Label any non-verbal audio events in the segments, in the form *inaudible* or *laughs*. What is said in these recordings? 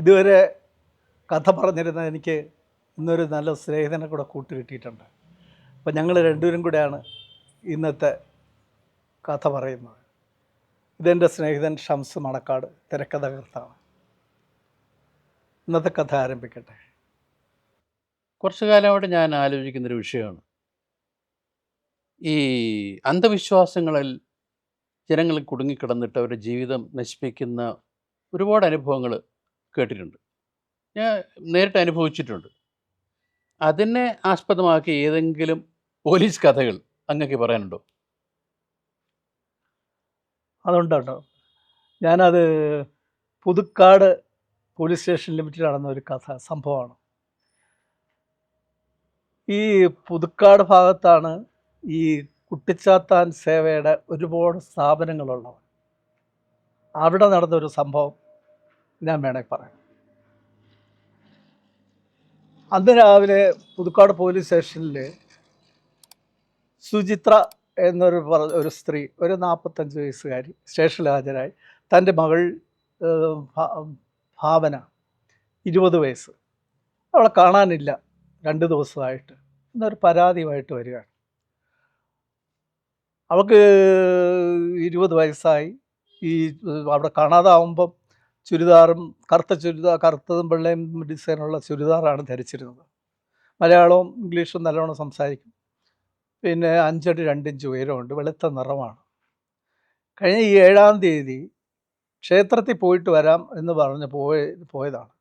ഇതുവരെ കഥ പറഞ്ഞിരുന്ന എനിക്ക് ഇന്നൊരു നല്ല സ്നേഹിതനെ കൂടെ കൂട്ട് കിട്ടിയിട്ടുണ്ട്. അപ്പം ഞങ്ങൾ രണ്ടുപേരും കൂടെയാണ് ഇന്നത്തെ കഥ പറയുന്നത്. ഇതെന്റെ സ്നേഹിതൻ ഷംസ് മണക്കാട് തിരക്കഥകർത്താണ് ഇന്നത്തെ കഥ ആരംഭിക്കട്ടെ? കുറച്ചു കാലമായിട്ട് ഞാൻ ആലോചിക്കുന്നൊരു വിഷയമാണ്. ഈ അന്ധവിശ്വാസങ്ങളിൽ ജനങ്ങൾ കുടുങ്ങിക്കിടന്നിട്ട് അവരുടെ ജീവിതം നശിപ്പിക്കുന്ന ഒരുപാട് അനുഭവങ്ങൾ കേട്ടിട്ടുണ്ട്. ഞാൻ നേരിട്ട് അനുഭവിച്ചിട്ടുണ്ട്. അതിനെ ആസ്പദമാക്കി ഏതെങ്കിലും പോലീസ് കഥകൾ അങ്ങക്ക് പറയാനുണ്ടോ? അതുണ്ടോ ഞാനത് പുതുക്കാട് പോലീസ് സ്റ്റേഷൻ ലിമിറ്റിൽ നടന്ന ഒരു കഥ സംഭവമാണ്. ഈ പുതുക്കാട് ഭാഗത്താണ് ഈ കുട്ടിച്ചാത്താൻ സേവയുടെ ഒരുപാട് സ്ഥാപനങ്ങളുള്ളത്. അവിടെ നടന്നൊരു സംഭവം. ഞാൻ വേണമെങ്കിൽ പറയാം. അന്ന് രാവിലെ പുതുക്കാട് പോലീസ് സ്റ്റേഷനിൽ സുചിത്ര എന്നൊരു ഒരു സ്ത്രീ ഒരു നാൽപ്പത്തഞ്ച് വയസ്സുകാരി സ്റ്റേഷനിൽ ഹാജരായി. തന്റെ മകൾ ഭാവന ഇരുപത് വയസ്സ്. അവളെ കാണാനില്ല. രണ്ട് ദിവസമായിട്ട്. എന്നൊരു പരാതിയുമായിട്ട് വരികയാണ്. അവൾക്ക് ഇരുപത് വയസ്സായി. ഈ അവിടെ കാണാതാവുമ്പം ചുരിദാറും കറുത്ത ചുരിദാർ കറുത്തതും വെള്ളയും ഡിസൈനുള്ള ചുരിദാറാണ് ധരിച്ചിരുന്നത്. മലയാളവും ഇംഗ്ലീഷും നല്ലോണം സംസാരിക്കും. പിന്നെ അഞ്ചടി രണ്ടിഞ്ച് ഉയരമുണ്ട് വെളുത്ത നിറമാണ്. കഴിഞ്ഞ ഈ ഏഴാം തീയതി ക്ഷേത്രത്തിൽ പോയിട്ട് വരാം എന്ന് പറഞ്ഞ് പോയ പോയതാണ്.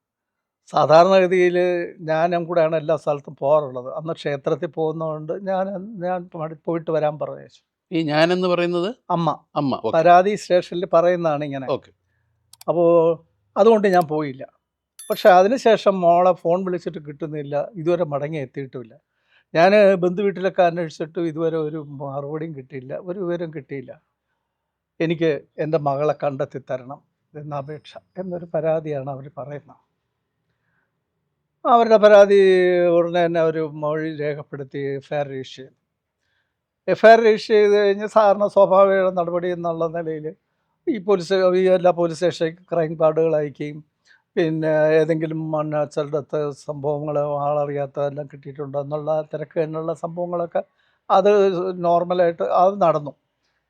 സാധാരണഗതിയിൽ ഞാനും കൂടെയാണ് എല്ലാ സ്ഥലത്തും പോകാറുള്ളത്. അന്ന് ക്ഷേത്രത്തിൽ പോകുന്നതുകൊണ്ട് ഞാൻ ഞാൻ പോയിട്ട് വരാൻ പറഞ്ഞു ഈ ഞാനെന്ന് പറയുന്നത്? അമ്മ. അമ്മ. പരാതി സ്റ്റേഷനിൽ പറയുന്നതാണ് ഇങ്ങനെ. ഓക്കെ. അപ്പോൾ അതുകൊണ്ട് ഞാൻ പോയില്ല. പക്ഷേ അതിനുശേഷം മോളെ ഫോൺ വിളിച്ചിട്ട് കിട്ടുന്നില്ല. ഇതുവരെ മടങ്ങി എത്തിയിട്ടുമില്ല. ഞാൻ ബന്ധു വീട്ടിലൊക്കെ അന്വേഷിച്ചിട്ടും ഇതുവരെ ഒരു മറുപടിയും കിട്ടിയില്ല. ഒരു വിവരം കിട്ടിയില്ല. എനിക്ക് എന്റെ മകളെ കണ്ടെത്തി തരണം എന്ന അപേക്ഷ എന്നൊരു പരാതിയാണ് അവർ പറയുന്നത്. അവരുടെ പരാതി ഉടനെ തന്നെ ഒരു മൊഴി രേഖപ്പെടുത്തി എഫ് ഐ ആർ രജിസ്റ്റർ ചെയ്തു. എഫ് ഐ ആർ രജിസ്റ്റർ ചെയ്ത് കഴിഞ്ഞ് സാധാരണ സ്വാഭാവിക നടപടി എന്നുള്ള നിലയിൽ ഈ പോലീസ് ഈ എല്ലാ പോലീസ് സ്റ്റേഷൻ ക്രൈം കാർഡുകൾ അയക്കുകയും പിന്നെ ഏതെങ്കിലും മണ്ണാച്ചലിടത്ത് സംഭവങ്ങൾ ആളറിയാത്തതെല്ലാം കിട്ടിയിട്ടുണ്ടോ എന്നുള്ള തിരക്ക് എന്നുള്ള സംഭവങ്ങളൊക്കെ അത് നോർമലായിട്ട് അത് നടന്നു.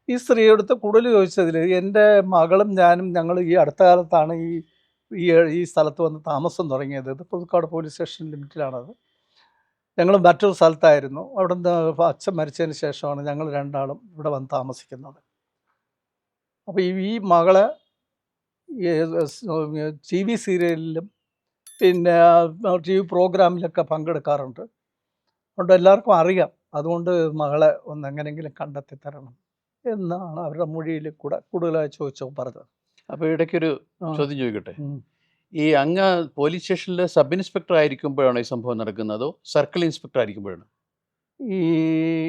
ഈ സ്ത്രീയെടുത്ത് കൂടുതൽ ചോദിച്ചതിൽ എന്റെ മകളും ഞാനും ഞങ്ങൾ ഈ അടുത്ത കാലത്താണ് ഈ ഈ ഈ സ്ഥലത്ത് വന്ന് താമസം തുടങ്ങിയത്. ഇത് പുതുക്കാട് പോലീസ് സ്റ്റേഷൻ ലിമിറ്റിലാണത്. ഞങ്ങൾ മറ്റൊരു സ്ഥലത്തായിരുന്നു. അവിടെ നിന്ന് അച്ഛൻ മരിച്ചതിന് ശേഷമാണ് ഞങ്ങൾ രണ്ടാളും ഇവിടെ വന്ന് താമസിക്കുന്നത്. അപ്പോൾ ഈ ഈ മകളെ ടി വി സീരിയലിലും പിന്നെ ടി വി പ്രോഗ്രാമിലൊക്കെ പങ്കെടുക്കാറുണ്ട്. അതുകൊണ്ട് എല്ലാവർക്കും അറിയാം. അതുകൊണ്ട് മകളെ ഒന്ന് എങ്ങനെയെങ്കിലും കണ്ടെത്തി തരണം എന്നാണ് അവരുടെ മൊഴിയിൽ കൂടെ കൂടുതലായി ചോദിച്ചോ പറഞ്ഞത്. അപ്പോൾ ഇടയ്ക്കൊരു. ചോദ്യം ചോദിക്കട്ടെ? ഈ അങ്ങ് പോലീസ് സ്റ്റേഷനിലെ സബ് ഇൻസ്പെക്ടർ ആയിരിക്കുമ്പോഴാണോ ഈ സംഭവം നടക്കുന്നത്? അതോ സർക്കിൾ ഇൻസ്പെക്ടർ ആയിരിക്കുമ്പോഴാണ്? ഈ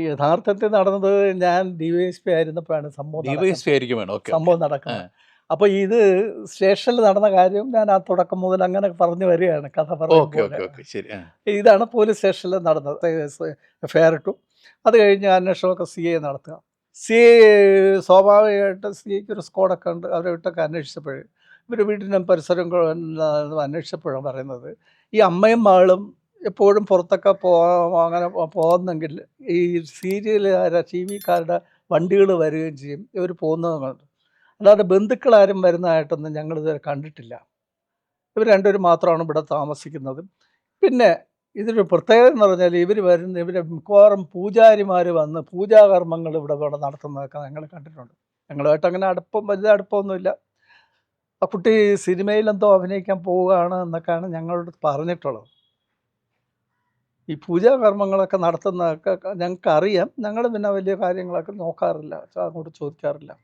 യഥാർത്ഥത്തിൽ നടന്നത് ഞാൻ ഡി വൈ എസ് പി ആയിരുന്നപ്പോഴാണ് സംഭവം നടക്കുന്നത്. ഡിവൈഎസ്പി ആയിരിക്കും വേണം ഓക്കെ സംഭവം നടക്കുന്നത്. അപ്പോൾ ഇത് സ്റ്റേഷനിൽ നടന്ന കാര്യം ഞാൻ ആ തുടക്കം മുതൽ അങ്ങനെ പറഞ്ഞു വരികയാണ് കഥ പറഞ്ഞു ഇതാണ് പോലീസ് സ്റ്റേഷനിൽ നടന്നത്. എഫ് ഐ ആർ ഇട്ടു. അത് കഴിഞ്ഞ് അന്വേഷണമൊക്കെ സി എ നടത്തുക. സി എ സ്വാഭാവികമായിട്ട് സി എക്ക് ഒരു സ്ക്വാഡൊക്കെ ഉണ്ട്. അവരെ വിട്ടൊക്കെ അന്വേഷിച്ചപ്പോഴേ. ഇവർ വീട്ടിനും പരിസരം അന്വേഷിച്ചപ്പോഴാണ് പറയുന്നത്. ഈ അമ്മയും മകളും എപ്പോഴും പുറത്തൊക്കെ പോ അങ്ങനെ പോകുന്നെങ്കിൽ ഈ സീരിയലുകാരുടെ ടി വിക്കാരുടെ വണ്ടികൾ വരികയും ചെയ്യും. ഇവർ പോകുന്നതുകൊണ്ട് അല്ലാതെ ബന്ധുക്കളാരും വരുന്നതായിട്ടൊന്നും ഞങ്ങൾ ഇതുവരെ കണ്ടിട്ടില്ല. ഇവർ രണ്ടുപേരും മാത്രമാണ് ഇവിടെ താമസിക്കുന്നത്. പിന്നെ ഇതിന്റെ പ്രത്യേകത എന്ന് പറഞ്ഞാൽ ഇവർ വരുന്ന ഇവർ മിക്കവാറും പൂജാരിമാർ വന്ന് പൂജാകർമ്മങ്ങൾ ഇവിടെ ഇവിടെ നടത്തുന്നതൊക്കെ ഞങ്ങൾ കണ്ടിട്ടുണ്ട്. ഞങ്ങളുമായിട്ട് അങ്ങനെ അടുപ്പം വലിയ അടുപ്പമൊന്നുമില്ല. ആ കുട്ടി സിനിമയിലെന്തോ അഭിനയിക്കാൻ പോവുകയാണ് എന്നൊക്കെയാണ് ഞങ്ങളോട് പറഞ്ഞിട്ടുള്ളത്. ഈ പൂജാകർമ്മങ്ങളൊക്കെ നടത്തുന്നതൊക്കെ ഞങ്ങൾക്ക് അറിയാം ഞങ്ങൾ പിന്നെ വലിയ കാര്യങ്ങളൊക്കെ നോക്കാറില്ല. അങ്ങോട്ട് ചോദിക്കാറില്ല.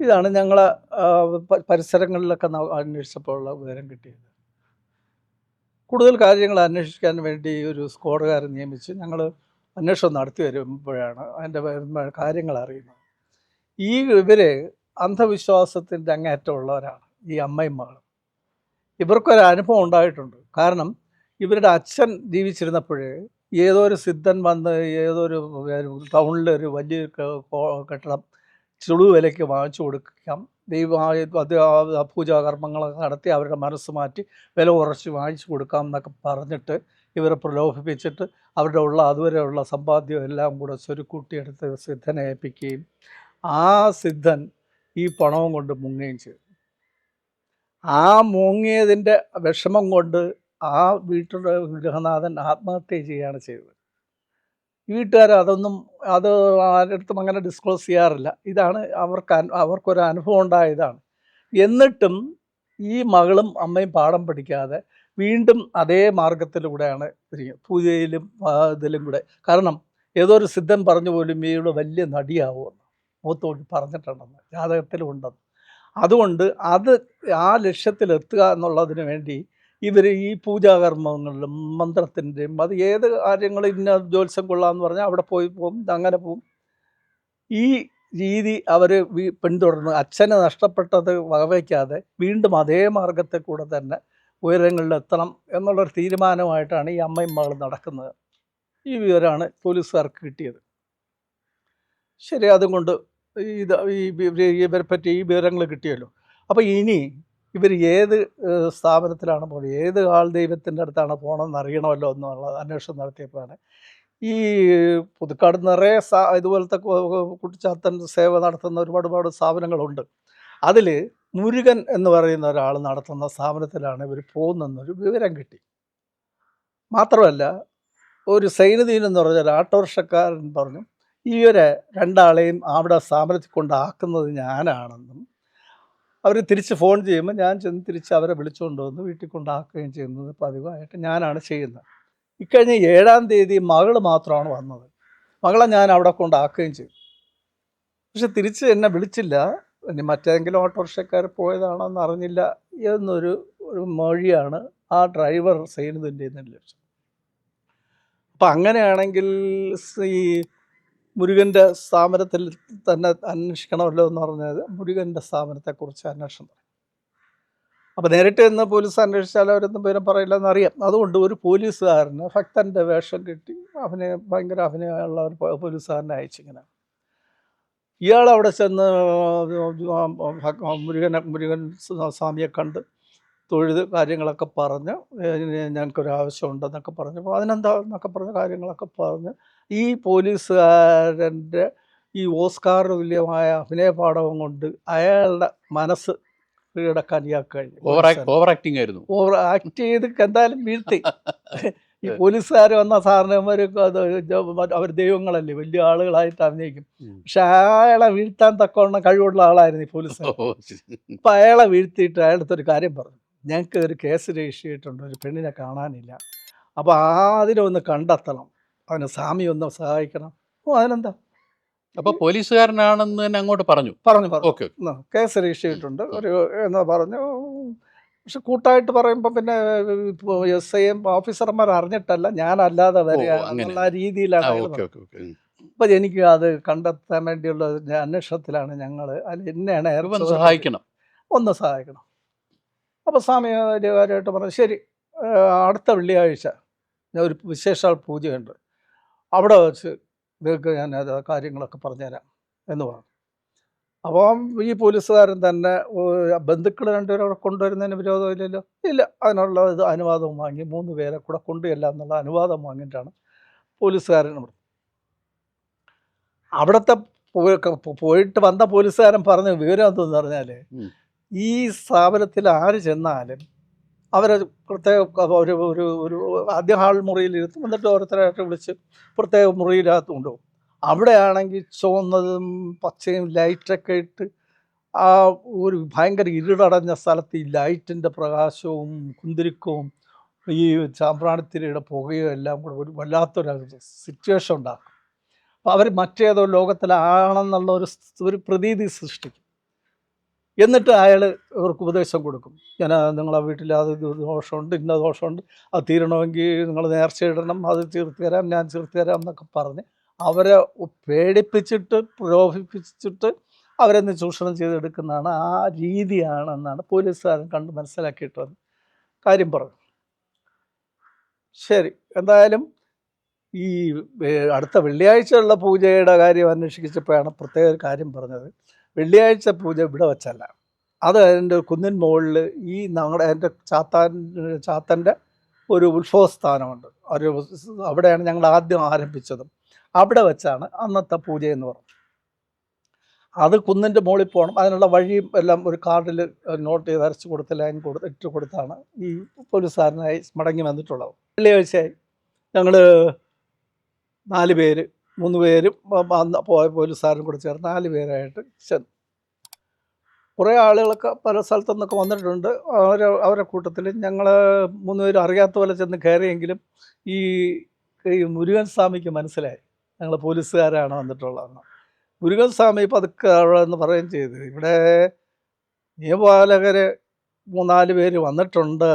ഇതാണ് ഞങ്ങൾ പരിസരങ്ങളിലൊക്കെ ന- അന്വേഷിച്ചപ്പോഴുള്ള വിവരം കിട്ടിയത്. കൂടുതൽ കാര്യങ്ങൾ അന്വേഷിക്കാൻ വേണ്ടി ഒരു സ്ക്വാഡുകാരെ നിയമിച്ച് ഞങ്ങൾ അന്വേഷണം നടത്തി വരുമ്പോഴാണ് അതിന്റെ കാര്യങ്ങൾ അറിയുന്നത്. ഈ ഇവർ അന്ധവിശ്വാസത്തിന്റെ അങ്ങേറ്റമുള്ളവരാണ് ഈ അമ്മയും മകളും. ഇവർക്കൊരു അനുഭവം ഉണ്ടായിട്ടുണ്ട്. കാരണം ഇവരുടെ അച്ഛൻ ജീവിച്ചിരുന്നപ്പോൾ ഏതോ ഒരു സിദ്ധൻ വന്ന് ഏതോ ഒരു ടൗണിൽ ഒരു വലിയ കെട്ടിടം ചുളു വിലയ്ക്ക് വാങ്ങിച്ചു കൊടുക്കാം. ആ പൂജാകർമ്മങ്ങളൊക്കെ നടത്തി അവരുടെ മനസ്സ് മാറ്റി വില കുറച്ച് വാങ്ങിച്ചു കൊടുക്കാം എന്നൊക്കെ പറഞ്ഞിട്ട് ഇവരെ പ്രലോഭിപ്പിച്ചിട്ട് അവരുടെ ഉള്ള അതുവരെയുള്ള സമ്പാദ്യം എല്ലാം കൂടെ സ്വരുക്കൂട്ടിയെടുത്ത് സിദ്ധനെ ഏൽപ്പിക്കുകയും ആ സിദ്ധൻ ഈ പണവും കൊണ്ട് മുങ്ങുകയും ചെയ്തു. ആ മുങ്ങിയതിന്റെ വിഷമം കൊണ്ട് ആ വീട്ടിലെ ഗൃഹനാഥൻ ആത്മഹത്യ ചെയ്യുകയാണ് ചെയ്തത്. വീട്ടുകാർ അതൊന്നും അത് ആരടുത്തും അങ്ങനെ ഡിസ്ക്ലോസ് ചെയ്യാറില്ല. ഇതാണ് അവർക്ക് അവർക്കൊരു അനുഭവം ഉണ്ടായതാണ്. എന്നിട്ടും ഈ മകളും അമ്മയും പാഠം പഠിക്കാതെ വീണ്ടും അതേ മാർഗത്തിലൂടെയാണ് പൂജയിലും ഇതിലും കൂടെ. കാരണം ഏതോ ഒരു സിദ്ധൻ പറഞ്ഞു പോലും ഇവയുടെ വലിയ നടിയാവുമെന്ന്. മൂത്തോട്ട് പറഞ്ഞിട്ടുണ്ടെന്ന് ജാതകത്തിലും ഉണ്ടെന്ന് അതുകൊണ്ട് അത് ആ ലക്ഷ്യത്തിലെത്തുക എന്നുള്ളതിന് വേണ്ടി ഇവർ ഈ പൂജാകർമ്മങ്ങളിലും മന്ത്രത്തിന്റെയും അത് ഏത് കാര്യങ്ങൾ ഇന്ന ജ്യോത്സ്യം കൊള്ളാമെന്ന് പറഞ്ഞാൽ അവിടെ പോയി പോകും അങ്ങനെ പോകും. ഈ രീതി അവർ പിന്തുടർന്ന് അച്ഛനെ നഷ്ടപ്പെട്ടത് വകവയ്ക്കാതെ വീണ്ടും അതേ മാർഗത്തെ കൂടെ തന്നെ ഉയരങ്ങളിലെത്തണം എന്നുള്ളൊരു തീരുമാനമായിട്ടാണ് ഈ അമ്മയും മകളും നടക്കുന്നത്. ഈ വിവരമാണ് പോലീസുകാർക്ക് കിട്ടിയത്. ശരി അതുകൊണ്ട് ഇത് ഈ ഇവരെ പറ്റി ഈ വിവരങ്ങൾ കിട്ടിയല്ലോ. അപ്പോൾ ഇനി ഇവർ ഏത് സ്ഥാപനത്തിലാണ് പോകുന്നത് ഏത് ആൾ ദൈവത്തിന്റെ അടുത്താണ് പോകണമെന്ന് അറിയണമല്ലോ എന്നുള്ള അന്വേഷണം നടത്തിയപ്പോഴാണ്. ഈ പുതുക്കാട് നിറയെ സാ ഇതുപോലത്തെ കുട്ടിച്ചാത്തൻ സേവ നടത്തുന്ന ഒരുപാട് ഒരുപാട് സ്ഥാപനങ്ങളുണ്ട്. അതിൽ മുരുകൻ എന്ന് പറയുന്ന ഒരാൾ നടത്തുന്ന സ്ഥാപനത്തിലാണ് ഇവർ പോകുന്നതെന്നൊരു വിവരം കിട്ടി. മാത്രമല്ല ഒരു സൈനദീൻ എന്ന് പറഞ്ഞ ഒരു പറഞ്ഞു ഒരു രണ്ടാളെയും അവിടെ സ്ഥാപനത്തിൽ കൊണ്ടാക്കുന്നത് ഞാനാണെന്നും അവർ തിരിച്ച് ഫോൺ ചെയ്യുമ്പോൾ ഞാൻ ചെന്ന് തിരിച്ച് അവരെ വിളിച്ചുകൊണ്ട് വന്ന് വീട്ടിൽ കൊണ്ടാക്കുകയും ചെയ്യുന്നത് പതിവായിട്ട് ഞാനാണ് ചെയ്യുന്നത്. ഇക്കഴിഞ്ഞ ഏഴാം തീയതി മകൾ മാത്രമാണ് വന്നത്. മകളെ ഞാൻ അവിടെ കൊണ്ടാക്കുകയും ചെയ്തു. പക്ഷെ തിരിച്ച് എന്നെ വിളിച്ചില്ല. ഇനി മറ്റേതെങ്കിലും ഓട്ടോറിക്ഷക്കാർ പോയതാണോ എന്ന് അറിഞ്ഞില്ല എന്നൊരു ഒരു മൊഴിയാണ് ആ ഡ്രൈവർ നിന്ന് ലഭിച്ചത് അപ്പം അങ്ങനെയാണെങ്കിൽ ഈ മുരുകന്റെ സ്ഥാപനത്തിൽ തന്നെ അന്വേഷിക്കണമല്ലോ എന്ന് പറഞ്ഞത് മുരുകന്റെ സ്ഥാപനത്തെക്കുറിച്ച് അന്വേഷണം. അപ്പോൾ നേരിട്ട് ചെന്ന് പോലീസ് അന്വേഷിച്ചാൽ അവരൊന്നും പേരും പറയില്ല എന്നറിയാം അതുകൊണ്ട് ഒരു പോലീസുകാരന് ഭക്തന്റെ വേഷം കിട്ടി അവന് ഭയങ്കര അഭിനയമുള്ള ഒരു പോലീസുകാരനെ അയച്ചിങ്ങനെ ഇയാൾ അവിടെ ചെന്ന് മുരുകനെ മുരുകൻ സ്വാമിയെ കണ്ട് തൊഴുത് കാര്യങ്ങളൊക്കെ പറഞ്ഞ് "ഏഹ് ഞങ്ങൾക്കൊരു ആവശ്യമുണ്ടെന്നൊക്കെ പറഞ്ഞപ്പോൾ അതിനെന്താ എന്നൊക്കെ പറഞ്ഞ കാര്യങ്ങളൊക്കെ പറഞ്ഞ് ഈ പോലീസുകാരന്റെ ഈ ഓസ്കാർ തുല്യമായ അഭിനയ പാഠവും കൊണ്ട് അയാളുടെ മനസ്സ് കീഴടക്കാൻ ഇയാൾക്ക് കഴിഞ്ഞു. ഓവർ ഓവർ ആക്ടിങ് ആയിരുന്നു. ഓവർ ആക്ട് ചെയ്ത് എന്തായാലും വീഴ്ത്തി. *laughs* ഈ പോലീസുകാർ വന്ന സാറിനന്മാർക്ക് അത് അവർ ദൈവങ്ങളല്ലേ വലിയ ആളുകളായിട്ട് അഭിനയിക്കും. പക്ഷെ അയാളെ വീഴ്ത്താൻ തക്കവണ്ണം കഴിവുള്ള ആളായിരുന്നു ഈ പോലീസ്. അപ്പം അയാളെ വീഴ്ത്തിയിട്ട് അയാളടുത്ത് ഒരു കാര്യം പറഞ്ഞു. ഞങ്ങൾക്ക് ഒരു കേസ് രജിസ്റ്റർ ചെയ്തിട്ടുണ്ട് ഒരു പെണ്ണിനെ കാണാനില്ല. അപ്പോൾ ആ അതിനെ ഒന്ന് കണ്ടെത്തണം. അവന് സ്വാമി ഒന്ന് സഹായിക്കണം. ഓ അതിനെന്താ? അപ്പൊ പോലീസുകാരനാണെന്ന് തന്നെ അങ്ങോട്ട് പറഞ്ഞു. പറഞ്ഞു പറഞ്ഞു. ഓക്കെ കേസ് രജിസ്റ്റർ ചെയ്തിട്ടുണ്ട് ഒരു എന്ന് പറഞ്ഞു പക്ഷെ കൂട്ടായിട്ട് പറയുമ്പോൾ പിന്നെ എസ് ഐ എം ഓഫീസർമാർ അറിഞ്ഞിട്ടല്ല. ഞാനല്ലാതെ വരിക എന്നുള്ള രീതിയിലാണ് അപ്പൊ എനിക്ക് അത് കണ്ടെത്താൻ വേണ്ടിയുള്ള അന്വേഷണത്തിലാണ് ഞങ്ങൾ അതിൽ എന്നെയാണ് സഹായിക്കണം. ഒന്ന് സഹായിക്കണം. അപ്പോൾ സ്വാമി കാര്യമായിട്ട് പറഞ്ഞു ശരി അടുത്ത വെള്ളിയാഴ്ച ഞാൻ ഒരു വിശേഷാൽ പൂജയുണ്ട്. അവിടെ വെച്ച് നിങ്ങൾക്ക് ഞാൻ അത് കാര്യങ്ങളൊക്കെ പറഞ്ഞുതരാം എന്ന് പറഞ്ഞു. അപ്പം ഈ പോലീസുകാരൻ തന്നെ ബന്ധുക്കൾ രണ്ടുപേരും അവിടെ കൊണ്ടുവരുന്നതിന് വിരോധമില്ലല്ലോ ഇല്ല. അതിനുള്ള ഇത് അനുവാദം വാങ്ങി മൂന്ന് പേരെ കൂടെ കൊണ്ടുചെല്ലാം എന്നുള്ള അനുവാദം വാങ്ങിയിട്ടാണ് പോലീസുകാരൻ അവിടെ അവിടുത്തെ പോയിട്ട് വന്ന പോലീസുകാരൻ പറഞ്ഞ വിവരം എന്തെന്ന് പറഞ്ഞാൽ ഈ സ്ഥാപനത്തിൽ ആര് ചെന്നാലും അവരെ പ്രത്യേക ഒരു ഒരു ഒരു ആദ്യ ഹാൾ മുറിയിലിരുത്തും എന്നിട്ട് ഓരോരുത്തരായിട്ട് വിളിച്ച് പ്രത്യേക മുറിയിലകത്ത് കൊണ്ടുപോകും. അവിടെയാണെങ്കിൽ ചുവന്നതും പച്ചയും ലൈറ്റൊക്കെ ഇട്ട് ആ ഒരു ഭയങ്കര ഇരുടടഞ്ഞ സ്ഥലത്ത് ഈ ലൈറ്റിന്റെ പ്രകാശവും കുന്തിരിക്കവും ഈ ചാമ്പ്രാണിത്തിരിയുടെ പുകയും എല്ലാം കൂടെ ഒരു വല്ലാത്തൊരു സിറ്റുവേഷൻ ഉണ്ടാക്കും. അപ്പോൾ അവർ മറ്റേതോ ലോകത്തിലാണെന്നുള്ള ഒരു ഒരു പ്രതീതി സൃഷ്ടിക്കും. എന്നിട്ട് അയാൾ ഇവർക്ക് ഉപദേശം കൊടുക്കും. ഞാൻ നിങ്ങളെ വീട്ടിൽ അത് ദോഷമുണ്ട് ഇന്ന ദോഷമുണ്ട് അത് തീരണമെങ്കിൽ നിങ്ങൾ നേർച്ച ഇടണം അത് തീർത്ത് തരാം ഞാൻ തീർത്ത് തരാം എന്നൊക്കെ പറഞ്ഞ് അവരെ പേടിപ്പിച്ചിട്ട് പ്രലോഭിപ്പിച്ചിട്ട് അവരെ ചൂഷണം ചെയ്തെടുക്കുന്നതാണ് ആ രീതിയാണെന്നാണ് പോലീസുകാരൻ കണ്ട് മനസ്സിലാക്കിയിട്ട് കാര്യം പറഞ്ഞു ശരി എന്തായാലും ഈ അടുത്ത വെള്ളിയാഴ്ചയുള്ള പൂജയുടെ കാര്യം അന്വേഷിച്ചപ്പോഴാണ് പ്രത്യേക കാര്യം പറഞ്ഞത്. വെള്ളിയാഴ്ച പൂജ ഇവിടെ വെച്ചല്ല. അത് അതിന്റെ കുന്നിൻ മുകളിൽ ഈ ഞങ്ങളുടെ എന്റെ ചാത്താൻ ചാത്തന്റെ ഒരു ഉത്സവസ്ഥാനമുണ്ട്. ഒരു അവിടെയാണ് ഞങ്ങൾ ആദ്യം ആരംഭിച്ചതും. അവിടെ വെച്ചാണ് അന്നത്തെ പൂജ എന്ന് പറഞ്ഞത്. അത് കുന്നിന്റെ മുകളിൽ പോകണം. അതിനുള്ള വഴിയും എല്ലാം ഒരു കാർഡിൽ നോട്ട് ചെയ്ത് അരച്ച് കൊടുത്ത് ലൈൻ കൊടുത്ത് ഇട്ട് കൊടുത്താണ് ഈ പോലീസുകാരനായി മടങ്ങി വന്നിട്ടുള്ളത്. വെള്ളിയാഴ്ചയായി ഞങ്ങൾ നാല് പേര് മൂന്ന് പേരും അന്ന് പോയ പോലീസുകാരും കൂടെ ചേർന്ന് നാല് പേരായിട്ട് ചെന്നു. കുറേ ആളുകളൊക്കെ പല സ്ഥലത്തു നിന്നൊക്കെ വന്നിട്ടുണ്ട്. അവർ അവരുടെ കൂട്ടത്തിൽ ഞങ്ങൾ മൂന്ന് പേരും അറിയാത്ത പോലെ ചെന്ന് കയറിയെങ്കിലും ഈ ഈ മുരുകൻ സ്വാമിക്ക് മനസ്സിലായി. ഞങ്ങൾ പോലീസുകാരാണ് വന്നിട്ടുള്ളതെന്ന്. മുരുകൻ സ്വാമി പതുക്കെ അവിടെ നിന്ന് പറയുകയും ചെയ്തു. ഇവിടെ നിയമപാലകർ മൂന്നാൽ പേര് വന്നിട്ടുണ്ട്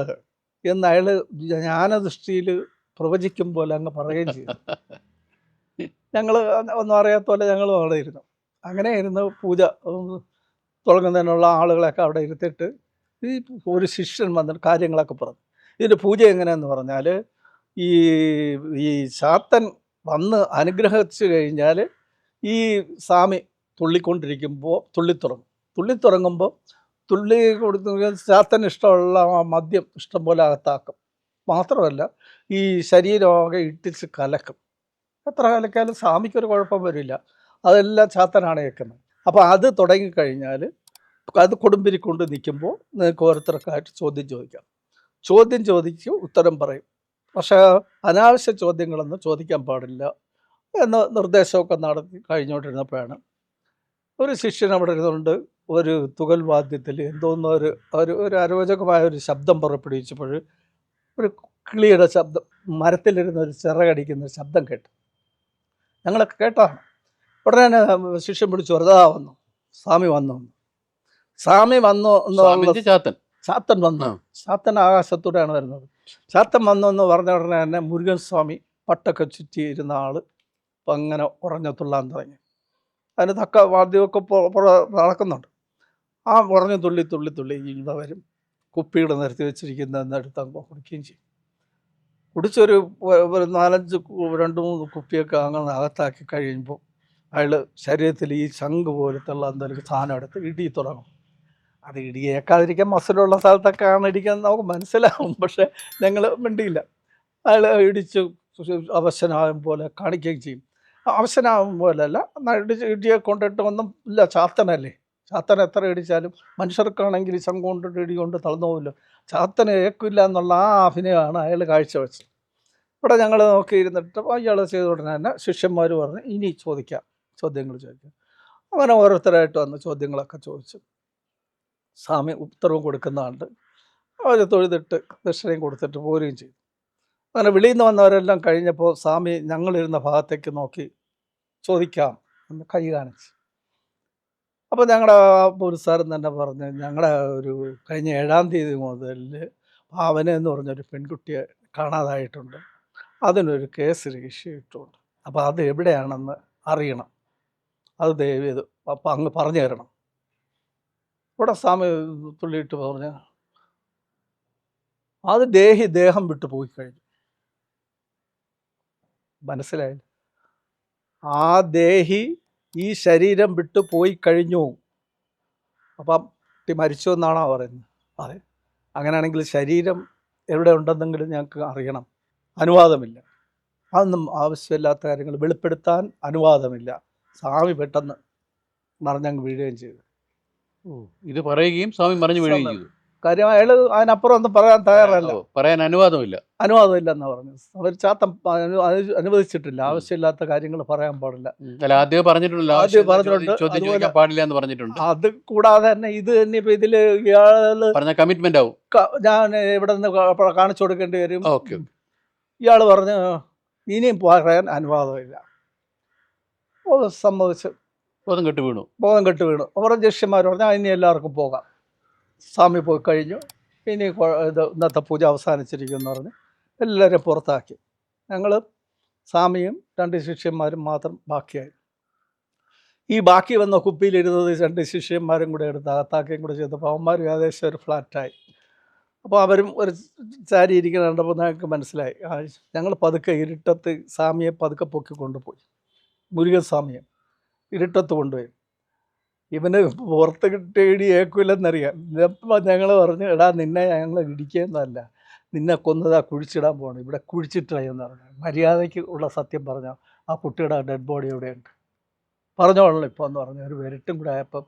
എന്ന് അയാൾ ജ്ഞാനദൃഷ്ടിയിൽ പ്രവചിക്കും പോലെ അങ്ങ് പറയുകയും ചെയ്തു. *laughs* ഞങ്ങൾ ഒന്നും അറിയാത്ത പോലെ ഞങ്ങളും അവിടെ ഇരുന്നു. അങ്ങനെ ഇരുന്ന് പൂജ തുടങ്ങുന്നതിനുള്ള ആളുകളെയൊക്കെ അവിടെ ഇരുത്തിയിട്ട് ഈ ഒരു ശിഷ്യൻ വന്നിട്ട് കാര്യങ്ങളൊക്കെ പറഞ്ഞു. ഇതിന്റെ പൂജ എങ്ങനെയെന്ന് പറഞ്ഞാൽ ഈ ഈ ശാത്തൻ വന്ന് അനുഗ്രഹിച്ചു കഴിഞ്ഞാൽ ഈ സ്വാമി തുള്ളിക്കൊണ്ടിരിക്കുമ്പോൾ തുള്ളിത്തുറങ്ങും. തുള്ളിത്തുറങ്ങുമ്പോൾ തുള്ളി കൊടുക്കുന്ന ശാത്തൻ ഇഷ്ടമുള്ള മദ്യം ഇഷ്ടം പോലെ അകത്താക്കും. മാത്രമല്ല ഈ ശരീരമൊക്കെ ഇട്ടിച്ച് കലക്കും. എത്ര കലക്കാലും സ്വാമിക്കൊരു കുഴപ്പം വരില്ല. അതെല്ലാം ചാത്തനാണ് കേൾക്കുന്നത്. അപ്പോൾ അത് തുടങ്ങിക്കഴിഞ്ഞാൽ അത് കൊടുമ്പിരി കൊണ്ട് നിൽക്കുമ്പോൾ നിങ്ങൾക്ക് ഓരോരുത്തർക്കായിട്ട് ചോദ്യം ചോദിക്കാം. ചോദ്യം ചോദിച്ച് ഉത്തരം പറയും. പക്ഷേ അനാവശ്യ ചോദ്യങ്ങളൊന്നും ചോദിക്കാൻ പാടില്ല എന്ന നിർദ്ദേശമൊക്കെ നടത്തി കഴിഞ്ഞുകൊണ്ടിരുന്നപ്പോഴാണ് ഒരു ശിഷ്യൻ അവിടെ ഇരുന്നുകൊണ്ട് ഒരു തുകൽ വാദ്യത്തിൽ എന്തോന്നോ ഒരു ഒരു ഒരു അരോചകമായ ഒരു ശബ്ദം പുറപ്പെടുവിച്ചപ്പോൾ ഒരു കിളിയുടെ ശബ്ദം മരത്തിലിരുന്ന് ഒരു ചിറകടിക്കുന്ന ഒരു ശബ്ദം കേട്ടു. ഞങ്ങളൊക്കെ കേട്ടാണ് ഉടനെ തന്നെ ശിഷ്യൻ പിടിച്ചു വെറുതെ വന്നു. സ്വാമി വന്നു. സ്വാമി വന്നു എന്ന് സ്വാമിജി ചാത്തൻ. ചാത്തൻ വന്നു. ചാത്തൻ ആകാശത്തൂടെയാണ് വരുന്നത്. ചാത്തൻ വന്നു എന്ന് പറഞ്ഞ ഉടനെ തന്നെ മുരുകൻ സ്വാമി പട്ടൊക്കെ ചുറ്റി ഇരുന്ന ആൾ അങ്ങനെ ഉറഞ്ഞു തുള്ളാൻ തുടങ്ങി. അതിന് തക്ക വാദ്യമൊക്കെ നടക്കുന്നുണ്ട്. ആ ഉറഞ്ഞു തുള്ളി തുള്ളി തുള്ളി ഇവിടെ വരും. കുപ്പിയുടെ നിരത്തി വെച്ചിരിക്കുന്ന എടുത്ത് അങ്ങ് കുടിക്കുകയും ചെയ്യും. കുടിച്ചൊരു ഒരു നാലഞ്ച് രണ്ട് മൂന്ന് കുപ്പിയൊക്കെ അങ്ങനെ അകത്താക്കി കഴിയുമ്പോൾ അയാൾ ശരീരത്തിൽ ഈ ശംഖ് പോലത്തെ ഉള്ള എന്തെങ്കിലും സാധനം എടുത്ത് ഇടി തുടങ്ങും. അത് ഇടിയേക്കാതിരിക്കാൻ മസിലുള്ള സ്ഥലത്തൊക്കെയാണ് ഇടിക്കാൻ നമുക്ക് മനസ്സിലാവും. പക്ഷെ ഞങ്ങൾ മിണ്ടിയില്ല. അയാൾ ഇടിച്ച് അവശനാകും പോലെ കാണിക്കുകയും ചെയ്യും. അവശനാകും പോലെയല്ല ഇടിച്ച് ഇടിയെ കൊണ്ടിട്ട് ഒന്നും ഇല്ല. ചാത്തനല്ലേ? ചാത്തൻ എത്ര ഇടിച്ചാലും മനുഷ്യർക്കാണെങ്കിൽ ശംഖ് കൊണ്ടിട്ട് ഇടി കൊണ്ട് തളർന്നു പോകില്ല ചാത്തന് ഏക്കില്ല എന്നുള്ള ആ അഭിനയമാണ് അയാൾ കാഴ്ചവെച്ചത്. ഇവിടെ ഞങ്ങൾ നോക്കിയിരുന്നിട്ട് അയാൾ ചെയ്ത ഉടനെ തന്നെ ശിഷ്യന്മാർ പറഞ്ഞ് ഇനി ചോദിക്കാം ചോദ്യങ്ങൾ ചോദിക്കാം. അങ്ങനെ ഓരോരുത്തരായിട്ട് വന്ന് ചോദ്യങ്ങളൊക്കെ ചോദിച്ചു. സ്വാമി ഉത്തരവും കൊടുക്കുന്നതുണ്ട് അവർ തൊഴുതിട്ട് ദക്ഷിണയും കൊടുത്തിട്ട് പോരുകയും ചെയ്തു. അങ്ങനെ വെളിയിൽ നിന്ന് വന്നവരെല്ലാം കഴിഞ്ഞപ്പോൾ സ്വാമി ഞങ്ങളിരുന്ന ഭാഗത്തേക്ക് നോക്കി ചോദിക്കാം എന്ന് കൈ കാണിച്ചു. അപ്പോൾ ഞങ്ങളുടെ പോലീസുകാരൻ തന്നെ പറഞ്ഞ് ഞങ്ങളുടെ ഒരു കഴിഞ്ഞ ഏഴാം തീയതി മുതൽ ഭാവന എന്ന് പറഞ്ഞൊരു പെൺകുട്ടിയെ കാണാതായിട്ടുണ്ട്. അതിനൊരു കേസ് രജിസ്റ്റർ ചെയ്തിട്ടുണ്ട് അപ്പോൾ അത് എവിടെയാണെന്ന് അറിയണം. അത് ദയവ് ചെയ്ത് അപ്പം അങ്ങ് പറഞ്ഞു തരണം. ഇവിടെ സ്വാമി തുള്ളിയിട്ട് പറഞ്ഞ? അത് ദേഹി ദേഹം വിട്ടു പോയി കഴിഞ്ഞു. മനസ്സിലായില്ല? ആ ദേഹി ഈ ശരീരം വിട്ടു പോയി കഴിഞ്ഞു. അപ്പം കുട്ടി മരിച്ചു എന്നാണോ പറയുന്നത്? അതെ. അങ്ങനെയാണെങ്കിൽ ശരീരം എവിടെ ഉണ്ടെന്നെങ്കിലും ഞങ്ങൾക്ക് അറിയണം. അനുവാദമില്ല. അതൊന്നും ആവശ്യമില്ലാത്ത കാര്യങ്ങൾ വെളിപ്പെടുത്താൻ അനുവാദമില്ല. സ്വാമി പെട്ടെന്ന് മറിഞ്ഞങ്ങ് വീഴുകയും ചെയ്തു. ഇത് പറയുകയും സ്വാമി മറിഞ്ഞു വീഴുകയും ചെയ്തു. കാര്യം അയാൾ അതിനപ്പുറം ഒന്നും പറയാൻ തയ്യാറല്ല. പറയാൻ അനുവാദമില്ല. അനുവാദമില്ല എന്നാ പറഞ്ഞു അവർ ചാത്തം അനു- അനു- അനുവദിച്ചിട്ടില്ല. ആവശ്യമില്ലാത്ത കാര്യങ്ങൾ പറയാൻ പാടില്ല. ആദ്യം പറഞ്ഞിട്ടുണ്ടല്ലോ. ആദ്യം പറഞ്ഞിട്ടുണ്ട്. പാടില്ല എന്ന് പറഞ്ഞിട്ടുണ്ട്. അത് കൂടാതെ തന്നെ ഇത് തന്നെ ഇപ്പൊ ഇതിൽ ഇയാൾ പറഞ്ഞ കമ്മിറ്റ്മെന്റ് ആവും. ഞാൻ ഇവിടെ നിന്ന് കാണിച്ചു കൊടുക്കേണ്ടി വരും. ഇയാൾ ഇയാൾ പറഞ്ഞു ഇനിയും പറയാൻ അനുവാദമില്ല. സമ്മതിച്ചു സമ്മതിച്ച് ബോധം കെട്ട് വീണു. ബോധം കെട്ട് വീണു. അവരുടെ ജ്യേഷ്ഠന്മാർ പറഞ്ഞാൽ ഇനി എല്ലാവർക്കും പോകാം. സ്വാമി പോയി കഴിഞ്ഞു. ഇനി ഇത് ഇന്നത്തെ പൂജ അവസാനിച്ചിരിക്കുമെന്ന് പറഞ്ഞ് എല്ലാവരെയും പുറത്താക്കി. ഞങ്ങൾ സ്വാമിയും രണ്ട് ശിഷ്യന്മാരും മാത്രം ബാക്കിയായി. ഈ ബാക്കി വന്ന കുപ്പിയിലിരുന്നത് രണ്ട് ശിഷ്യന്മാരും കൂടെ എടുത്ത് അകത്താക്കുകയും കൂടെ ചെയ്തപ്പോൾ അവന്മാർ ഏകദേശം ഒരു ഫ്ലാറ്റായി. അപ്പോൾ അവരും ഒരു ചാരി ഇരിക്കുന്ന കണ്ടപ്പോൾ ഞങ്ങൾക്ക് മനസ്സിലായി. ഞങ്ങൾ പതുക്കെ ഇരുട്ടത്ത് സ്വാമിയെ പതുക്കെ പൊക്കി കൊണ്ടുപോയി. മുരുകൻ സ്വാമിയെ ഇരുട്ടത്ത് കൊണ്ടുപോയി. ഇവന് പുറത്ത് കിട്ടിയ ഇടി ഏക്കില്ലെന്നറിയാം ഇതപ്പോൾ ഞങ്ങൾ പറഞ്ഞു എടാ നിന്നെ ഞങ്ങൾ ഇടിക്കുന്നതല്ല. നിന്നെ കൊന്നതാ കുഴിച്ചിടാൻ പോകണം ഇവിടെ കുഴിച്ചിട്ടായെന്ന് പറഞ്ഞു. മര്യാദയ്ക്ക് ഉള്ള സത്യം പറഞ്ഞോ ആ കുട്ടിയുടെ ഡെഡ് ബോഡി എവിടെയുണ്ട് പറഞ്ഞോളൂ ഇപ്പോൾ എന്ന് പറഞ്ഞു. ഒരു വിരട്ടും കൂടെ ആയപ്പം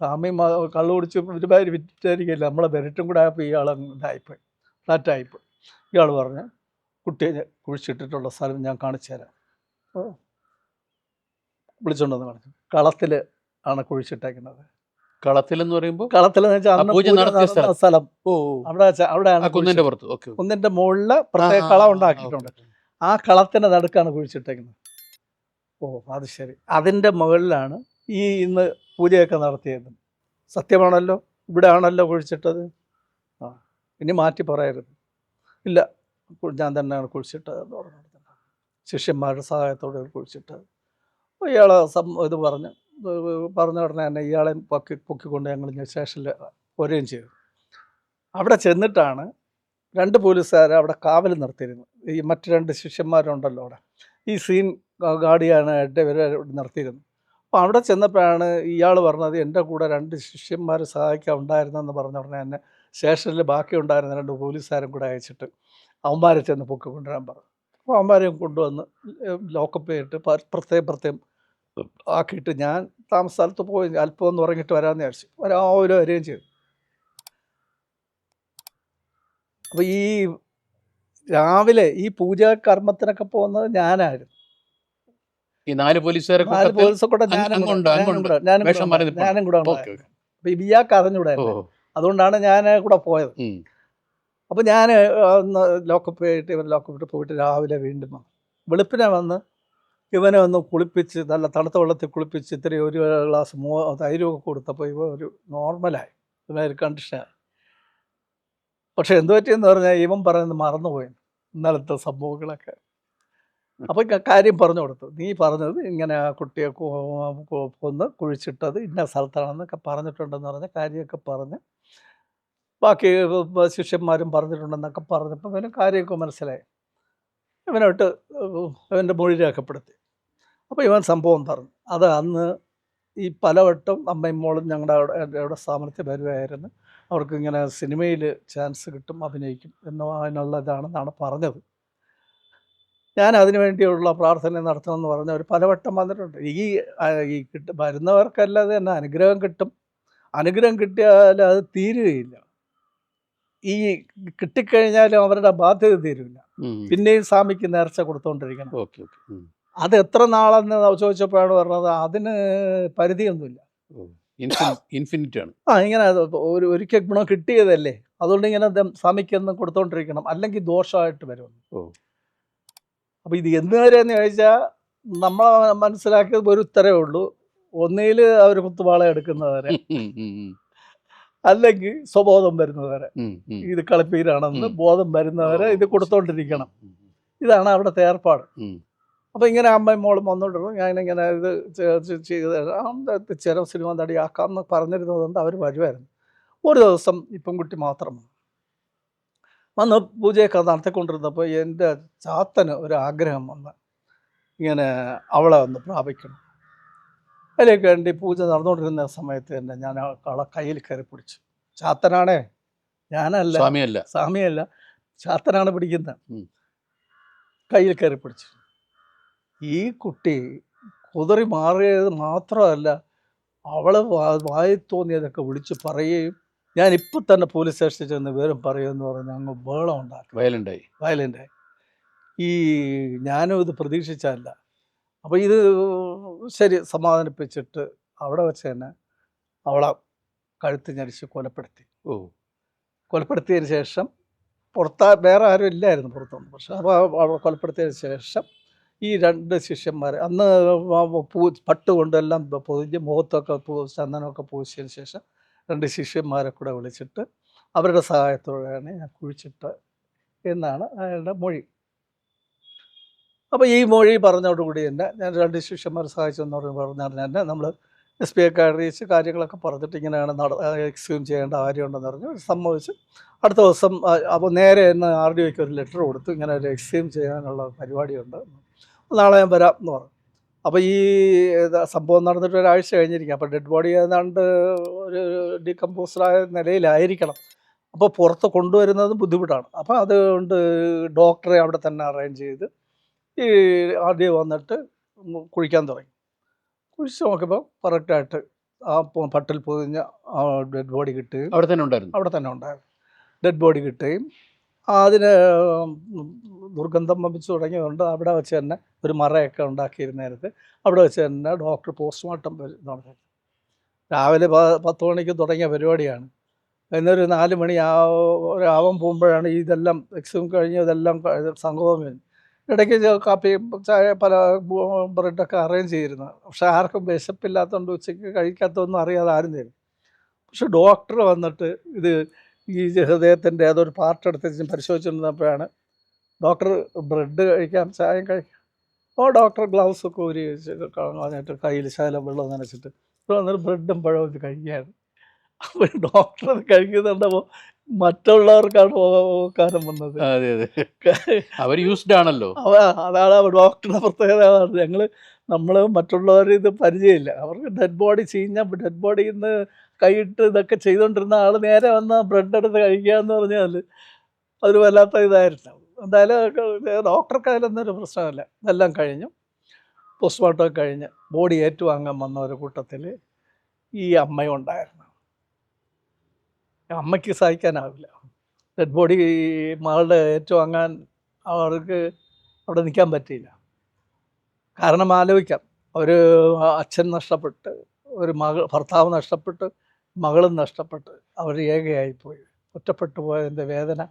സ്വാമി കള്ളു കുടിച്ച് ഒരുപാട് വിറ്റായിരിക്കില്ല നമ്മളെ വിരട്ടും കൂടെ ആയപ്പോൾ ഇയാൾ ഇതായിപ്പോയി. ഫ്ലാറ്റായിപ്പോയി. ഇയാൾ പറഞ്ഞു കുട്ടിയെ കുഴിച്ചിട്ടിട്ടുള്ള സ്ഥലം ഞാൻ കാണിച്ചു തരാം വിളിച്ചോണ്ടെന്ന് കാണിച്ചു കളത്തിൽ ആണ് കുഴിച്ചിട്ടേക്കുന്നത്. കളത്തിൽ എന്ന് പറയുമ്പോൾ കളത്തിൽ എന്ന് വെച്ചാൽ സ്ഥലം. ഓ അവിടെ അവിടെയാണ് കുന്നിന്റെ പുറത്ത്. കുന്നിന്റെ മുകളിൽ പ്രത്യേക കള ഉണ്ടാക്കിയിട്ടുണ്ട്. ആ കളത്തിന്റെ നടുക്കാണ് കുഴിച്ചിട്ടേക്കുന്നത്. ഓ അത് ശരി. അതിന്റെ മുകളിലാണ് ഈ ഇന്ന് പൂജയൊക്കെ നടത്തിയത്. സത്യമാണല്ലോ? ഇവിടെ ആണല്ലോ കുഴിച്ചിട്ടത്? ആ ഇനി മാറ്റി പറയരുത്. ഇല്ല ഞാൻ തന്നെയാണ് കുഴിച്ചിട്ടത് എന്ന് പറഞ്ഞു ശിഷ്യന്മാരുടെ സഹായത്തോടെ കുഴിച്ചിട്ടത്. ഇയാളെ സം ഇത് പറഞ്ഞ് പറഞ്ഞ ഉടനെ തന്നെ ഇയാളെ പൊക്കി പൊക്കിക്കൊണ്ട് ഞങ്ങൾ സ്റ്റേഷനിൽ വരികയും ചെയ്തു. അവിടെ ചെന്നിട്ടാണ് രണ്ട് പോലീസുകാർ അവിടെ കാവൽ നിർത്തിയിരുന്നു ഈ മറ്റു രണ്ട് ശിഷ്യന്മാരുണ്ടല്ലോ അവിടെ. ഈ സീൻ ഗാർഡിയാനായിട്ട് ഇവരെ നിർത്തിയിരുന്നു അപ്പോൾ അവിടെ ചെന്നപ്പോഴാണ് ഇയാൾ പറഞ്ഞത് എന്റെ കൂടെ രണ്ട് ശിഷ്യന്മാർ സഹായിക്കാൻ ഉണ്ടായിരുന്നെന്ന് പറഞ്ഞ ഉടനെ തന്നെ സ്റ്റേഷനിൽ ബാക്കി ഉണ്ടായിരുന്ന രണ്ട് പോലീസുകാരും കൂടെ അയച്ചിട്ട് അവന്മാരെ ചെന്ന് പൊക്കി കൊണ്ടുവരാൻ പറഞ്ഞു. അപ്പോൾ അവന്മാരെയും കൊണ്ടുവന്ന് ലോക്കപ്പ് ചെയ്തിട്ട് പ്രത്യേകം പ്രത്യേകം ആക്കിയിട്ട് ഞാൻ താമസ സ്ഥലത്ത് പോയി അല്പം ഒന്ന് ഉറങ്ങിയിട്ട് വരാമെന്ന് വിചാരിച്ചു. രാവിലെ വരികയും ചെയ്തു. അപ്പോൾ ഈ രാവിലെ ഈ പൂജാ കർമ്മത്തിനൊക്കെ പോകുന്നത് ഞാനായിരുന്നു. ഈ നാല് പോലീസുകാരെ നാല് കൂട്ടത്തിൽ പോലീസ് കൂടെ അങ്ങ് ഞാനും ഞാനും. കൂടെ-. അപ്പൊ ഈ ഇയാൾക്ക് അറിഞ്ഞൂടെ ഓ അതുകൊണ്ടാണ് ഞാൻ കൂടെ പോയത്. അപ്പം ഞാൻ ഒന്ന് ലോക്കപ്പ് ആയിട്ട് ഇവർ ലോക്കപ്പ് ഇട്ട് പോയിട്ട് രാവിലെ വീണ്ടും വന്നു. വെളുപ്പിനെ വന്ന് ഇവനെ ഒന്ന് കുളിപ്പിച്ച് നല്ല തണുത്ത വെള്ളത്തിൽ കുളിപ്പിച്ച് ഇത്തിരി ഒരു ഗ്ലാസ് മോ തൈരമൊക്കെ കൊടുത്തപ്പോൾ ഇവ ഒരു നോർമലായി. ഇവനൊരു കണ്ടീഷനായി പക്ഷെ എന്ത് പറ്റിയെന്ന് പറഞ്ഞാൽ ഇവൻ പറയുന്നത് മറന്നുപോയി ഇന്നലത്തെ സംഭവങ്ങളൊക്കെ. അപ്പോൾ കാര്യം പറഞ്ഞു കൊടുത്തു. നീ പറഞ്ഞത് ഇങ്ങനെ ആ കുട്ടിയെ കൊന്ന് കുഴിച്ചിട്ടത് ഇന്ന സ്ഥലത്താണെന്നൊക്കെ പറഞ്ഞിട്ടുണ്ടെന്ന് പറഞ്ഞ കാര്യമൊക്കെ പറഞ്ഞ് ബാക്കി ശിഷ്യന്മാരും പറഞ്ഞിട്ടുണ്ടെന്നൊക്കെ പറഞ്ഞപ്പോൾ ഇവന് കാര്യമൊക്കെ മനസ്സിലായി. ഇവനോട്ട് ഇവന്റെ മൊഴി രേഖപ്പെടുത്തി. അപ്പോൾ ഇവൻ സംഭവം പറഞ്ഞു. അത് അന്ന് ഈ പലവട്ടം അമ്മയും മോളും ഞങ്ങളുടെ അവിടെ അവിടെ സ്ഥാപനത്തിൽ വരുമായിരുന്നു അവർക്ക് ഇങ്ങനെ സിനിമയിൽ ചാൻസ് കിട്ടും അഭിനയിക്കും എന്ന അതിനുള്ള ഇതാണെന്നാണ് പറഞ്ഞത്. ഞാൻ അതിനു വേണ്ടിയുള്ള പ്രാർത്ഥന നടത്തണമെന്ന് പറഞ്ഞ ഒരു പലവട്ടം വന്നിട്ടുണ്ട്. ഈ ഈ കിട്ട വരുന്നവർക്കല്ലാതെ തന്നെ അനുഗ്രഹം കിട്ടും. അനുഗ്രഹം കിട്ടിയാൽ അത് തീരുകയില്ല. ഈ കിട്ടിക്കഴിഞ്ഞാലും അവരുടെ ബാധ്യത തീരില്ല പിന്നെയും സ്വാമിക്ക് നേർച്ച കൊടുത്തുകൊണ്ടിരിക്കണം ഓക്കെ ഓക്കെ. അത് എത്ര നാളെന്ന് ചോദിച്ചപ്പോഴാണ് പറഞ്ഞത് അതിന് പരിധിയൊന്നുമില്ല. ഇൻഫിനിറ്റി ആണ് ആ ഇങ്ങനെ ഒരു ഒരിക്കൽ ഗുണം കിട്ടിയതല്ലേ? അതുകൊണ്ട് ഇങ്ങനെ സ്വാമിക്കൊന്ന് കൊടുത്തോണ്ടിരിക്കണം. അല്ലെങ്കിൽ ദോഷമായിട്ട് വരും. അപ്പോൾ ഇത് എന്ന് വരെയെന്ന് ചോദിച്ചാൽ നമ്മളെ മനസ്സിലാക്കിയത് ഒരു ഉത്തരവേ ഉള്ളൂ. ഒന്നിൽ അവർ കുത്തുവാള എടുക്കുന്നവരെ. അല്ലെങ്കിൽ സ്വബോധം വരുന്നവരെ. ഇത് കളിപ്പീരാണെന്ന്. ബോധം വരുന്നവരെ ഇത് കൊടുത്തോണ്ടിരിക്കണം. ഇതാണ് അവിടുത്തെ ഏർപ്പാട്. അപ്പോൾ ഇങ്ങനെ അമ്മ മോളും വന്നോണ്ടിരുന്നു. ഞാനിങ്ങനെ ഇത് ചെയ്ത് ചില സിനിമ നടിയാക്കാം എന്ന് പറഞ്ഞിരുന്നതുകൊണ്ട് അവർ വരുമായിരുന്നു ഒരു ദിവസം ഇപ്പം കുട്ടി മാത്രം വന്നു. വന്ന് പൂജയൊക്കെ നടത്തിക്കൊണ്ടിരുന്നപ്പോൾ എന്റെ ചാത്തന് ഒരു ആഗ്രഹം വന്ന് ഇങ്ങനെ അവളെ ഒന്ന് പ്രാപിക്കണം. അതിലേക്ക് വേണ്ടി പൂജ നടന്നുകൊണ്ടിരുന്ന സമയത്ത് തന്നെ ഞാൻ അവളെ കയ്യിൽ കയറി പിടിച്ചു. ചാത്തനാണേ? ഞാനല്ല. സ്വാമിയല്ല. സ്വാമിയല്ല. ചാത്തനാണ് പിടിക്കുന്നത്. കയ്യിൽ കയറി പിടിച്ചു. ഈ കുട്ടി കുതറി മാറിയത് മാത്രമല്ല അവൾ വായി തോന്നിയതൊക്കെ വിളിച്ച് പറയുകയും ഞാൻ ഇപ്പം തന്നെ പോലീസ് സ്റ്റേഷനിൽ ചെന്ന് വിവരം പറയുമെന്ന് പറഞ്ഞ് അങ്ങ് ബഹളം ഉണ്ടാക്കി. വയലന്റായി വയലന്റായി ഈ ഞാനും ഇത് പ്രതീക്ഷിച്ചല്ല അപ്പോൾ ഇത് ശരി സമാധാനിപ്പിച്ചിട്ട് അവിടെ വെച്ച് തന്നെ അവളെ കഴുത്ത് ഞരിച്ച് കൊലപ്പെടുത്തി. ഓ. കൊലപ്പെടുത്തിയതിന് ശേഷം പുറത്താ വേറെ ആരും ഇല്ലായിരുന്നു പുറത്തൊന്നും. പക്ഷെ അപ്പോൾ അവളെ കൊലപ്പെടുത്തിയതിന് ശേഷം ഈ രണ്ട് ശിഷ്യന്മാർ അന്ന് പൂ പട്ട് കൊണ്ടെല്ലാം പൊതിഞ്ഞ് മുഖത്തൊക്കെ പൂ ചന്ദനമൊക്കെ പൂശിയതിന് ശേഷം രണ്ട് ശിഷ്യന്മാരെ കൂടെ വിളിച്ചിട്ട് അവരുടെ സഹായത്തോടെയാണ് ഞാൻ കുഴിച്ചിട്ട് എന്നാണ് അയാളുടെ മൊഴി. അപ്പോൾ ഈ മൊഴി പറഞ്ഞതോടുകൂടി തന്നെ ഞാൻ രണ്ട് ശിഷ്യന്മാരെ സഹായിച്ചെന്ന് പറഞ്ഞ് പറഞ്ഞാൽ തന്നെ നമ്മൾ എസ് പി ഐക്കാർ അറിയിച്ച് കാര്യങ്ങളൊക്കെ പറഞ്ഞിട്ട് ഇങ്ങനെയാണ് നട എക്സ്ക്യൂം ചെയ്യേണ്ട കാര്യമുണ്ടെന്ന് പറഞ്ഞ് സമ്മതിച്ച് അടുത്ത ദിവസം അപ്പോൾ നേരെ എന്ന് ആർ ഡി ഒരു ലെറ്റർ കൊടുത്തു ഇങ്ങനെ ഒരു എക്സ്ക്യൂം ചെയ്യാനുള്ള പരിപാടിയുണ്ട്. നാളെ ഞാൻ വരാം എന്ന് പറഞ്ഞു. അപ്പോൾ ഈ സംഭവം നടന്നിട്ട് ഒരാഴ്ച കഴിഞ്ഞിരിക്കും. അപ്പോൾ ഡെഡ് ബോഡി ഏതാണ്ട് ഒരു ഡീകമ്പോസ്ഡായ നിലയിലായിരിക്കണം. അപ്പോൾ പുറത്ത് കൊണ്ടുവരുന്നതും ബുദ്ധിമുട്ടാണ്. അപ്പോൾ അതുകൊണ്ട് ഡോക്ടറെ അവിടെ തന്നെ അറേഞ്ച് ചെയ്ത് ഈ ആദ്യം വന്നിട്ട് കുഴിക്കാൻ തുടങ്ങി. കുഴിച്ച് നോക്കിയപ്പോൾ കറക്റ്റായിട്ട് ആ പട്ടിൽ പൊതിഞ്ഞ ആ ഡെഡ് ബോഡി കിട്ടുകയും അവിടെ തന്നെ ഉണ്ടായിരുന്നു. അവിടെ തന്നെ ഉണ്ടായിരുന്നു. ഡെഡ് ബോഡി കിട്ടുകയും അതിന് ദുർഗന്ധം വമിച്ചു തുടങ്ങിയതുകൊണ്ട് അവിടെ വെച്ച് തന്നെ ഒരു മറയൊക്കെ ഉണ്ടാക്കിയിരുന്ന നേരത്ത് അവിടെ വെച്ച് തന്നെ ഡോക്ടർ പോസ്റ്റ്മോർട്ടം നടത്തി. രാവിലെ പത്ത് മണിക്ക് തുടങ്ങിയ പരിപാടിയാണ്. എന്നൊരു നാല് മണി ആവാൻ പോകുമ്പോഴാണ് ഇതെല്ലാം എക്സും കഴിഞ്ഞ് ഇതെല്ലാം സംഗമം ഇടയ്ക്ക് കാപ്പി ചായ പല ബ്രെഡൊക്കെ അറേഞ്ച് ചെയ്തിരുന്നത് പക്ഷെ ആർക്കും വിശപ്പില്ലാത്തതുകൊണ്ട് ഉച്ചയ്ക്ക് കഴിക്കാത്തതൊന്നും അറിയാതെ ആരും തരും പക്ഷെ ഡോക്ടർ വന്നിട്ട് ഇത് ഈ ഹൃദയത്തിന്റെ ഏതൊരു പാർട്ട് എടുത്ത് പരിശോധിച്ചിരുന്നപ്പോഴാണ്. ഡോക്ടർ ബ്രെഡ് കഴിക്കാം ചായം കഴിക്കാം ഓ ഡോക്ടർ ഗ്ലൗസ് ഒക്കെ ഊരി വെച്ച് കളഞ്ഞിട്ട് കയ്യിൽ ശകലം വെള്ളം നനച്ചിട്ട് ഇപ്പോൾ വന്നിട്ട് ബ്രെഡും പഴവും ഇത് കഴിക്കുകയാണ് അപ്പോൾ ഡോക്ടർ അത് കഴിക്കുന്നുണ്ടപ്പോൾ മറ്റുള്ളവർക്കാണ് ഓക്കാരം വന്നത്. അതെ അതെ. അവർ യൂസ്ഡ് ആണല്ലോ. അതാണ് ഡോക്ടറുടെ പ്രത്യേകത. അതാണ് ഞങ്ങൾ നമ്മൾ മറ്റുള്ളവർ ഇത് പരിചയമില്ല. അവർക്ക് ഡെഡ് ബോഡി ചീഞ്ഞ ഡെഡ് ബോഡിയിൽ നിന്ന് കൈയിട്ട് ഇതൊക്കെ ചെയ്തുകൊണ്ടിരുന്ന ആൾ നേരെ വന്ന് ബ്രെഡ് എടുത്ത് കഴിക്കുക എന്ന് പറഞ്ഞാൽ അതൊരു വല്ലാത്ത ഇതായിരുന്നു എന്തായാലും ഡോക്ടർക്ക് അതിലൊന്നും ഒരു പ്രശ്നമില്ല. ഇതെല്ലാം കഴിഞ്ഞു. പോസ്റ്റ്മോർട്ടം കഴിഞ്ഞ് ബോഡി ഏറ്റുവാങ്ങാൻ വന്ന ഒരു കൂട്ടത്തിൽ ഈ അമ്മയുണ്ടായിരുന്നു അമ്മയ്ക്ക് സഹിക്കാനാവില്ല. ഡെഡ് ബോഡി മകളുടെ ഏറ്റുവാങ്ങാൻ അവർക്ക് അവിടെ നിൽക്കാൻ പറ്റിയില്ല. കാരണം ആലോചിക്കാം. ഒരു അച്ഛൻ നഷ്ടപ്പെട്ട് ഒരു മകൾ ഭർത്താവ് നഷ്ടപ്പെട്ട് മകളും നഷ്ടപ്പെട്ട് അവർ ഏകയായിപ്പോയി. ഒറ്റപ്പെട്ടു പോയതിന്റെ വേദന.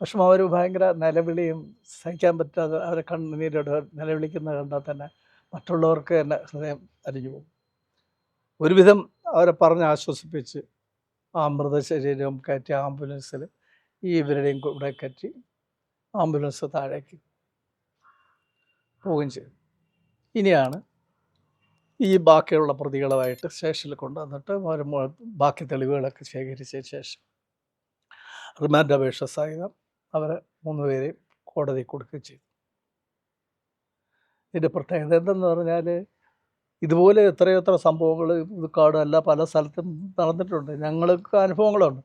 പക്ഷെ അവർ ഭയങ്കര നിലവിളിയും സഹിക്കാൻ പറ്റാതെ അവരെ കണ്ണുനീരോട് നിലവിളിക്കുന്നത് കണ്ടാൽ തന്നെ മറ്റുള്ളവർക്ക് തന്നെ ഹൃദയം അരിഞ്ഞു പോകും. ഒരുവിധം അവരെ പറഞ്ഞ് ആശ്വസിപ്പിച്ച് ആ മൃതശരീരവും കയറ്റി ആംബുലൻസിൽ ഈ ഇവരുടെയും കൂടെ കയറ്റി ആംബുലൻസ് താഴേക്ക് പോവുകയും ചെയ്തു. ഇനിയാണ് ഈ ബാക്കിയുള്ള പ്രതികളുമായിട്ട് സ്റ്റേഷനിൽ കൊണ്ടുവന്നിട്ട് വരുമ്പോൾ ബാക്കി തെളിവുകളൊക്കെ ശേഖരിച്ചതിന് ശേഷം. റിമാൻഡ് അപേക്ഷ സഹിതം അവരെ മൂന്നുപേരെയും കോടതി കൊടുക്കുകയും ചെയ്തു. ഇതിന്റെ പ്രത്യേകത എന്തെന്ന് പറഞ്ഞാൽ ഇതുപോലെ എത്രയോ എത്രയെത്ര സംഭവങ്ങൾ കാട് അല്ല പല സ്ഥലത്തും നടന്നിട്ടുണ്ട്. ഞങ്ങൾക്ക് അനുഭവങ്ങളുണ്ട്.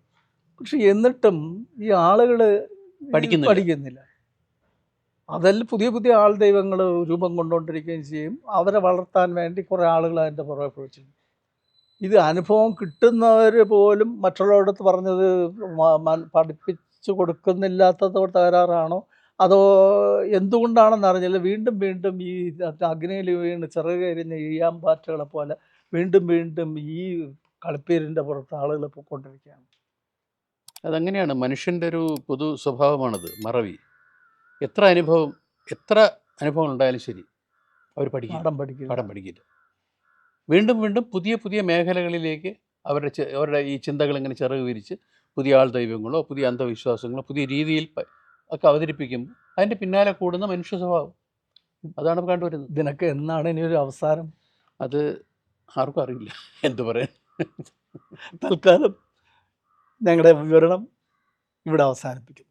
പക്ഷെ എന്നിട്ടും ഈ ആളുകൾ പഠിക്കുന്നില്ല. അതെല്ലാം പുതിയ പുതിയ ആൾ ദൈവങ്ങൾ രൂപം കൊണ്ടുകൊണ്ടിരിക്കുകയും ചെയ്യും. അവരെ വളർത്താൻ വേണ്ടി കുറേ ആളുകൾ അതിന്റെ പുറകെ പോയി ഇത് അനുഭവം കിട്ടുന്നവർ പോലും മറ്റുള്ളവരടുത്ത് പറഞ്ഞത് പഠിപ്പിച്ചു കൊടുക്കുന്നില്ലാത്തതോട് തകരാറാണോ? അതോ എന്തുകൊണ്ടാണെന്ന് അറിഞ്ഞില്ല. വീണ്ടും വീണ്ടും ഈ അഗ്നിയിൽ വീണ് ചിറകരിഞ്ഞ ഈയാമ്പാറ്റകളെ പോലെ വീണ്ടും വീണ്ടും ഈ കളിപ്പീരിന്റെ പുറത്ത് ആളുകൾ പോയിക്കൊണ്ടിരിക്കുകയാണ് അതങ്ങനെയാണ്? മനുഷ്യന്റെ ഒരു പൊതു സ്വഭാവമാണത് മറവി. എത്ര അനുഭവം എത്ര അനുഭവം ഉണ്ടായാലും ശരി അവർ പഠിക്കും. പാഠം പഠിക്കില്ല പാഠം പഠിക്കില്ല വീണ്ടും വീണ്ടും പുതിയ പുതിയ മേഖലകളിലേക്ക് അവരുടെ അവരുടെ ഈ ചിന്തകൾ ഇങ്ങനെ ചിറക് വിരിച്ച് പുതിയ ആൾ ദൈവങ്ങളോ പുതിയ അന്ധവിശ്വാസങ്ങളോ പുതിയ രീതിയിൽ ഒക്കെ അവതരിപ്പിക്കുമ്പോൾ അതിന്റെ പിന്നാലെ കൂടുന്ന മനുഷ്യ സ്വഭാവം. അതാണ് കണ്ടുവരുന്നത് ഇതിനൊക്കെ എന്നാണ് ഇനി ഒരു അവസാനം? അത് ആർക്കും അറിയില്ല. എന്തു പറയാൻ? തൽക്കാലം ഞങ്ങളുടെ വിവരണം ഇവിടെ അവസാനിപ്പിക്കും